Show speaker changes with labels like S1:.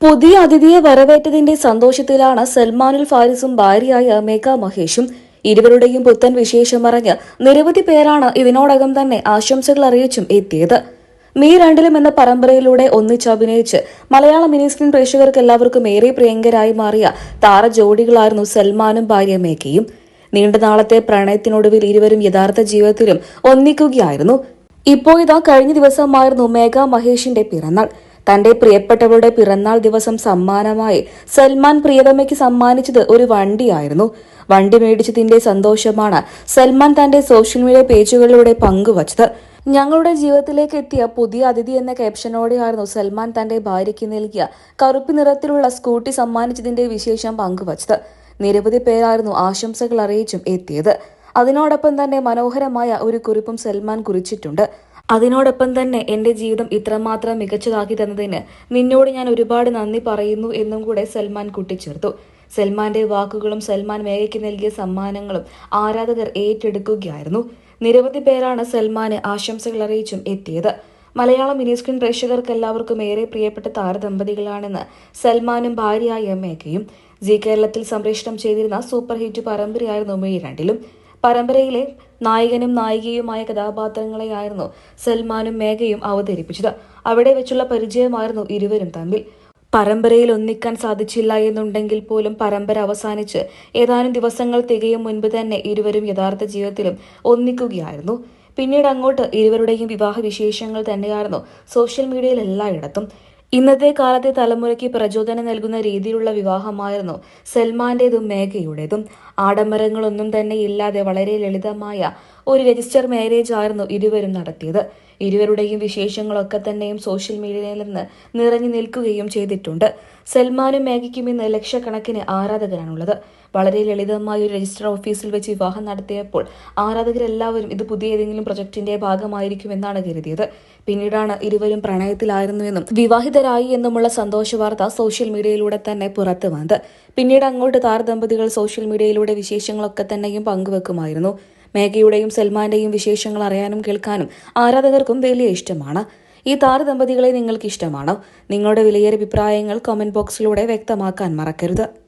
S1: പുതിയ അതിഥിയെ വരവേറ്റതിന്റെ സന്തോഷത്തിലാണ് സൽമാനുൽ ഫാരിസും ഭാര്യയായ മേഘ മഹേഷും. ഇരുവരുടെയും പുത്തൻ വിശേഷം അറിഞ്ഞ് നിരവധി പേരാണ് ഇതിനോടകം തന്നെ ആശംസകൾ അറിയിച്ചും എത്തിയത്. മീ രണ്ടിലും എന്ന പരമ്പരയിലൂടെ ഒന്നിച്ചഭിനയിച്ച് മലയാള മിനി സ്ക്രീൻ പ്രേക്ഷകർക്ക് എല്ലാവർക്കും ഏറെ പ്രിയങ്കരായി മാറിയ താര ജോഡികളായിരുന്നു സൽമാനും ഭാര്യ മേഘയും. നീണ്ട നാളത്തെ പ്രണയത്തിനൊടുവിൽ ഇരുവരും യഥാർത്ഥ ജീവിതത്തിലും ഒന്നിക്കുകയായിരുന്നു. ഇപ്പോൾ ഇതാ കഴിഞ്ഞ ദിവസമായിരുന്നു മേഘ മഹേഷിന്റെ പിറന്നാൾ. തന്റെ പ്രിയപ്പെട്ടവളുടെ പിറന്നാൾ ദിവസം സമ്മാനമായി സൽമാൻ പ്രിയതമയ്ക്ക് സമ്മാനിച്ചത് ഒരു വണ്ടിയായിരുന്നു. വണ്ടി മേടിച്ചതിന്റെ സന്തോഷമാണ് സൽമാൻ തന്റെ സോഷ്യൽ മീഡിയ പേജുകളിലൂടെ പങ്കുവച്ചത്. ഞങ്ങളുടെ ജീവിതത്തിലേക്ക് എത്തിയ പുതിയ അതിഥി എന്ന ക്യാപ്ഷനോടെയായിരുന്നു സൽമാൻ തന്റെ ഭാര്യയ്ക്ക് നൽകിയ കറുപ്പ് നിറത്തിലുള്ള സ്കൂട്ടി സമ്മാനിച്ചതിന്റെ വിശേഷം പങ്കുവച്ചത്. നിരവധി പേരായിരുന്നു ആശംസകൾ അറിയിച്ചും എത്തിയത്. അതിനോടൊപ്പം തന്നെ മനോഹരമായ ഒരു കുറിപ്പും സൽമാൻ കുറിച്ചിട്ടുണ്ട്. അതിനോടൊപ്പം തന്നെ എന്റെ ജീവിതം ഇത്രമാത്രം മികച്ചതാക്കി തന്നതിന് നിന്നോട് ഞാൻ ഒരുപാട് നന്ദി പറയുന്നു എന്നും കൂടെ സൽമാൻ കൂട്ടിച്ചേർത്തു. സൽമാന്റെ വാക്കുകളും സൽമാൻ മേഘയ്ക്ക് നൽകിയ സമ്മാനങ്ങളും ആരാധകർ ഏറ്റെടുക്കുകയായിരുന്നു. നിരവധി പേരാണ് സൽമാന് ആശംസകൾ അറിയിച്ചും എത്തിയത്. മലയാള മിനിസ്ക്രീൻ പ്രേക്ഷകർക്ക് എല്ലാവർക്കും ഏറെ പ്രിയപ്പെട്ട താരദമ്പതികളാണെന്ന് സൽമാനും ഭാര്യയായ മേഘയും ജി കേരളത്തിൽ സംപ്രേഷണം ചെയ്തിരുന്ന സൂപ്പർ ഹിറ്റ് പരമ്പരയായിരുന്നു മെയ് രണ്ടിലും. പരമ്പരയിലെ നായകനും നായികയുമായ കഥാപാത്രങ്ങളെയായിരുന്നു സൽമാനും മേഘയും അവതരിപ്പിച്ചത്. അവിടെ വെച്ചുള്ള പരിചയമായിരുന്നു ഇരുവരും തമ്മിൽ. പരമ്പരയിൽ ഒന്നിക്കാൻ സാധിച്ചില്ല എന്നുണ്ടെങ്കിൽ പോലും പരമ്പര അവസാനിച്ച് ഏതാനും ദിവസങ്ങൾ തികയും മുൻപ് തന്നെ ഇരുവരും യഥാർത്ഥ ജീവിതത്തിലും ഒന്നിക്കുകയായിരുന്നു. പിന്നീട് അങ്ങോട്ട് ഇരുവരുടെയും വിവാഹ വിശേഷങ്ങൾ തന്നെയായിരുന്നു സോഷ്യൽ മീഡിയയിൽ എല്ലായിടത്തും. ഇന്നത്തെ കാലത്തെ തലമുറയ്ക്ക് പ്രചോദനം നൽകുന്ന രീതിയിലുള്ള വിവാഹമായിരുന്നു സൽമാന്റേതും മേഘയുടേതും. ആഡംബരങ്ങളൊന്നും തന്നെ ഇല്ലാതെ വളരെ ലളിതമായ ഒരു രജിസ്റ്റർ മാരേജ് ആയിരുന്നു ഇരുവരും നടത്തിയത്. ഇരുവരുടെയും വിശേഷങ്ങളൊക്കെ തന്നെയും സോഷ്യൽ മീഡിയയിൽ നിന്ന് നിറഞ്ഞു നിൽക്കുകയും ചെയ്തിട്ടുണ്ട്. സൽമാനും മേഘയ്ക്കും ഇന്ന് ലക്ഷക്കണക്കിന് ആരാധകരാണുള്ളത്. വളരെ ലളിതമായ ഒരു രജിസ്റ്റർ ഓഫീസിൽ വെച്ച് വിവാഹം നടത്തിയപ്പോൾ ആരാധകരെല്ലാവരും ഇത് പുതിയ ഏതെങ്കിലും പ്രൊജക്ടിന്റെ ഭാഗമായിരിക്കുമെന്നാണ് കരുതിയത്. പിന്നീടാണ് ഇരുവരും പ്രണയത്തിലായിരുന്നുവെന്നും വിവാഹിതരായി എന്നുമുള്ള സന്തോഷ വാർത്ത സോഷ്യൽ മീഡിയയിലൂടെ തന്നെ പുറത്തു വന്നത്. പിന്നീട് അങ്ങോട്ട് താരദമ്പതികൾ സോഷ്യൽ മീഡിയയിലൂടെ വിശേഷങ്ങളൊക്കെ തന്നെയും പങ്കുവെക്കുമായിരുന്നു. മേഘയുടെയും സൽമാന്റെയും വിശേഷങ്ങൾ അറിയാനും കേൾക്കാനും ആരാധകർക്കും വലിയ ഇഷ്ടമാണ്. ഈ താരദമ്പതികളെ നിങ്ങൾക്ക് ഇഷ്ടമാണോ നിങ്ങളുടെ വിലയേറിയ അഭിപ്രായങ്ങൾ കമന്റ് ബോക്സിലൂടെ വ്യക്തമാക്കാൻ മറക്കരുത്.